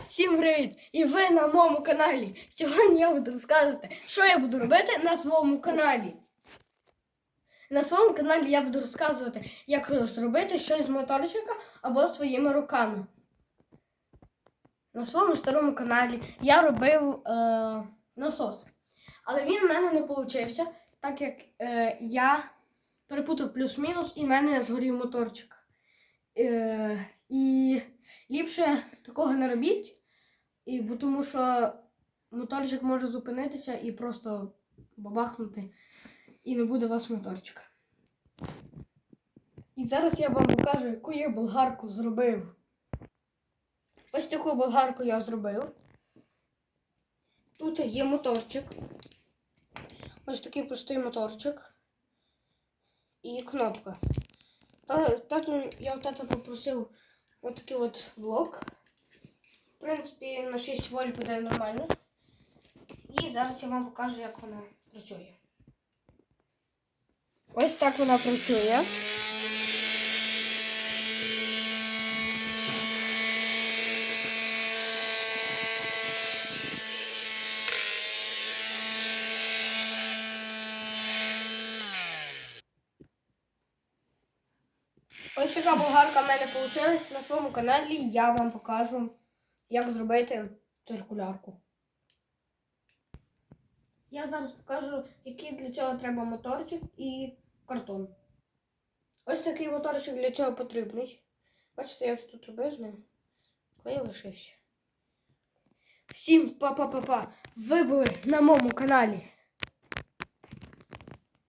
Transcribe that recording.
Всім привіт! І ви на моєму каналі. Сьогодні я буду розказувати, що я буду робити на своєму каналі. На своєму каналі я буду розказувати, як зробити щось з моторчика або своїми руками. На своєму старому каналі я робив е, насос. Але він в мене не вийшов, так як е, я перепутав плюс-мінус і в мене згорів моторчик. Е, ліпше такого не робіть, і, бо тому що моторчик може зупинитися і просто бабахнути, і не буде у вас моторчика. І зараз я вам покажу, яку я болгарку зробив. Ось таку болгарку я зробив. Тут є моторчик. Ось такий простий моторчик. І кнопка. Та- Тату, я в тата попросив Ось такий от блок. В принципі, на 6 вольт буде нормально. І зараз я вам покажу, як вона працює. Ось так вона працює. Ось така болгарка в мене вийшла. На своєму каналі я вам покажу, як зробити циркулярку. Я зараз покажу, який для цього треба моторчик і картон. Ось такий моторчик для цього потрібний. Бачите, я вже тут робив з ним. Клей лишився. Всім па-па-па-па! Ви були на моєму каналі.